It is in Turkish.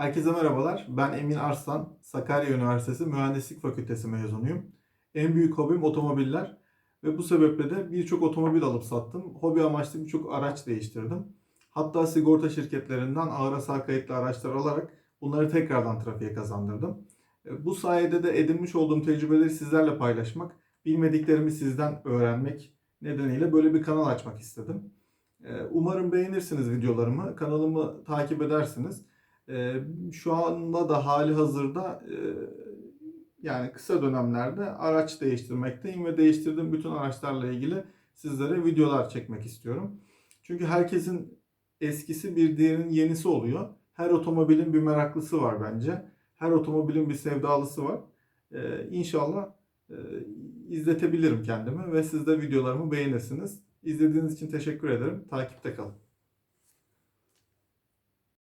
Herkese merhabalar. Ben Emin Arslan. Sakarya Üniversitesi Mühendislik Fakültesi mezunuyum. En büyük hobim otomobiller ve bu sebeple de birçok otomobil alıp sattım. Hobi amaçlı birçok araç değiştirdim. Hatta sigorta şirketlerinden ağır hasar kayıtlı araçlar alarak bunları tekrardan trafiğe kazandırdım. E, Bu sayede de edinmiş olduğum tecrübeleri sizlerle paylaşmak, bilmediklerimi sizden öğrenmek nedeniyle böyle bir kanal açmak istedim. E, Umarım beğenirsiniz videolarımı, kanalımı takip edersiniz. Ee, şu anda da hali hazırda e, yani kısa dönemlerde araç değiştirmekteyim ve değiştirdiğim bütün araçlarla ilgili sizlere videolar çekmek istiyorum. Çünkü herkesin eskisi bir diğerinin yenisi oluyor. Her otomobilin bir meraklısı var bence. Her otomobilin bir sevdalısı var. Ee, inşallah e, izletebilirim kendimi ve siz de videolarımı beğenirsiniz. İzlediğiniz için teşekkür ederim. Takipte kalın.